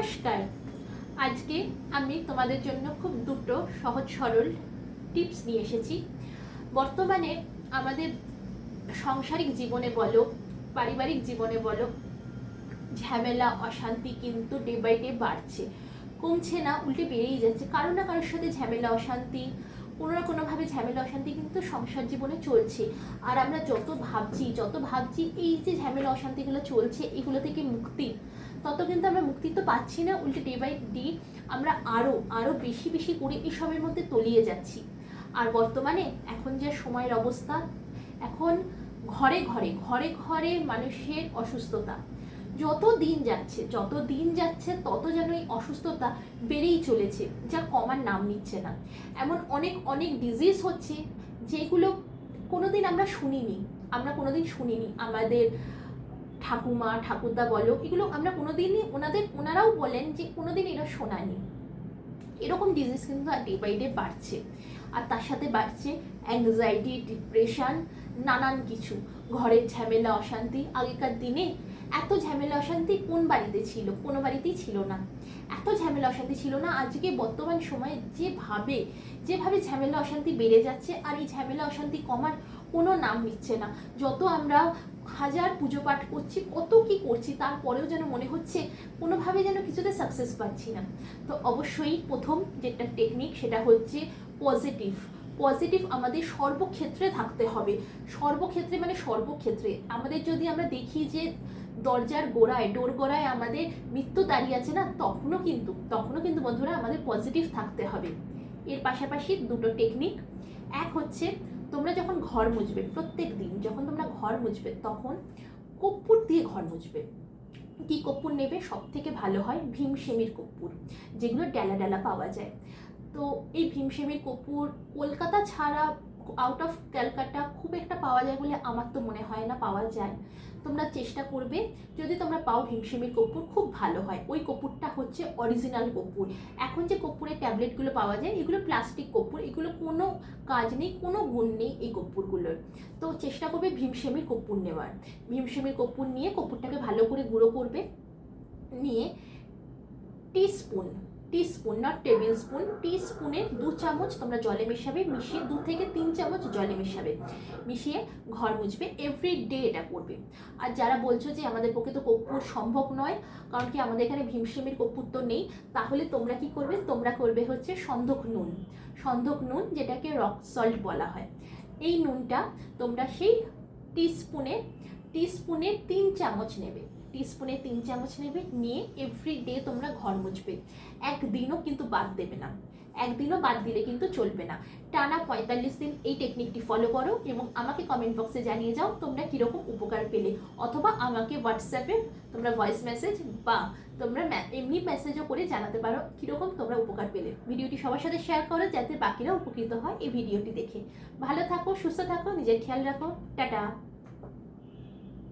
নমস্কার। আজকে আমি তোমাদের জন্য খুব দুটো সহজ সরল টিপস নিয়ে এসেছি। বর্তমানে আমাদের সাংসারিক জীবনে বলো, পারিবারিক জীবনে বলো, ঝামেলা, অশান্তি কিন্তু ডে বাই ডে বাড়ছে। কমছে না, উল্টে বেড়েই যাচ্ছে। কারও না কারোর সাথে ঝামেলা, অশান্তি কোনো না কোনোভাবে ঝামেলা অশান্তি কিন্তু সংসার জীবনে চলছে। আর আমরা যত ভাবছি যত ভাবছি এই যে ঝামেলা অশান্তিগুলো চলছে, এগুলো থেকে মুক্তি, তত কিন্তু আমরা মুক্তি তো পাচ্ছি না, উল্টে ডে বাই ডে আমরা আরও আরও বেশি বেশি করে এসবের মধ্যে তলিয়ে যাচ্ছি। আর বর্তমানে এখন যে সময়ের অবস্থা, এখন ঘরে ঘরে ঘরে ঘরে মানুষের অসুস্থতা। যত দিন যাচ্ছে যত দিন যাচ্ছে, তত যেন এই অসুস্থতা বেড়েই চলেছে, যা কমার নাম নিচ্ছে না। এমন অনেক অনেক ডিজিজ হচ্ছে, যেগুলো কোনোদিন আমরা শুনিনি, আমরা কোনোদিন শুনিনি। আমাদের ঠাকুমা, ঠাকুরদা বলো, এগুলো আমরা কোনোদিনই ওনাদের, ওনারাও বলেন যে কোনোদিন এরা শোনানি এরকম ডিজিজ কিন্তু ডে বাই ডে বাড়ছে। আর তার সাথে বাড়ছে অ্যাংজাইটি ডিপ্রেশন নানান কিছু। ঘরের ঝামেলা, অশান্তি, আগেকার দিনে এত ঝামেলা অশান্তি কোন বাড়িতে ছিল? কোনো বাড়িতেই ছিল না। এত ঝামেলা অশান্তি ছিল না। আজকে বর্তমান সময়ে যেভাবে যেভাবে ঝামেলা অশান্তি বেড়ে যাচ্ছে আর এই ঝামেলা অশান্তি কমার কোনো নাম নিচ্ছে না। যত আমরা হাজার পুজো পাঠ করছি, কত কি করছি, তারপরেও যেন মনে হচ্ছে কোনোভাবে যেন কিছুতে সাকসেস পাচ্ছি না। তো অবশ্যই প্রথম যেটা টেকনিক সেটা হচ্ছে পজিটিভ পজিটিভ আমাদের সর্বক্ষেত্রে থাকতে হবে। সর্বক্ষেত্রে মানে সর্বক্ষেত্রে। আমাদের যদি আমরা দেখি যে দরজার গোড়ায় ডোর গোড়ায় আমাদের মৃত্যু দাঁড়িয়ে আছে না, তখনও কিন্তু তখনও কিন্তু বন্ধুরা আমাদের পজিটিভ থাকতে হবে। এর পাশাপাশি দুটো টেকনিক এক হচ্ছে তোমরা যখন ঘর মুছবে, প্রত্যেক দিন যখন তোমরা ঘর মুছবে, তখন কর্পূর দিয়ে ঘর মুছবে। কি কর্পূর নেবে? সব থেকে ভালো হয় ভীমসেমির কর্পূর যেগুলো ডেলা ডেলা পাওয়া যায়। তো এই ভীমসেমির কর্পূর কলকাতা ছাড়া আউট অফ ক্যালকাটা খুব একটা পাওয়া যায় বলে আমার তো মনে হয় না, পাওয়া যায়। তোমরা চেষ্টা করবে, যদি তোমরা পাও ভীমসেমির কর্পূর, খুব ভালো হয়। ওই কর্পূরটা হচ্ছে অরিজিনাল কর্পূর। এখন যে কর্পূরের ট্যাবলেটগুলো পাওয়া যায়, এগুলো প্লাস্টিক কর্পূর, এগুলো কোনো কাজ নেই, কোনো গুণ নেই এই কর্পূরগুলোর। তো চেষ্টা করবে ভীমসেমির কর্পূর নেওয়ার। ভীমসেমির কর্পূর নিয়ে কর্পূরটাকে ভালো করে গুঁড়ো করবে, নিয়ে teaspoon teaspoon not tablespoon টিস্পুনের দু চামচ তোমরা জলে মেশাবে, মিশিয়ে দু থেকে তিন চামচ জলে মেশাবে। মিশিয়ে ঘর মুছবে এভরি ডে এটা করবে। আর যারা বলছো যে আমাদের পক্ষে তো কর্পূর সম্ভব নয়, কারণ কি আমাদের এখানে ভীমসেমের কর্পূর তো নেই, তাহলে তোমরা কি করবে? তোমরা করবে হচ্ছে সন্ধক নুন। সন্ধক নুন যেটাকে রক সল্ট বলা হয়। এই নুনটা তোমরা সেই টিস্পুনে টিস্পুনে তিন চামচ নেবে। টিস্পুনে তিন চামচ নেবে, নিয়ে এভরি ডে তোমরা ঘর মুছবে। একদিনও কিন্তু বাদ দেবে না। একদিনও বাদ দিলে কিন্তু চলবে না। টানা পঁয়তাল্লিশ দিন এই টেকনিকটি ফলো করো এবং আমাকে কমেন্ট বক্সে জানিয়ে যাও তোমরা কীরকম উপকার পেলে। অথবা আমাকে হোয়াটসঅ্যাপে তোমরা ভয়েস মেসেজ বা তোমরা এমনি মেসেজও করে জানাতে পারো কীরকম তোমরা উপকার পেলে। ভিডিওটি সবার সাথে শেয়ার করো যাতে বাকিরা উপকৃত হয় এই ভিডিওটি দেখে। ভালো থাকো, সুস্থ থাকো, নিজের খেয়াল রাখো। টাটা!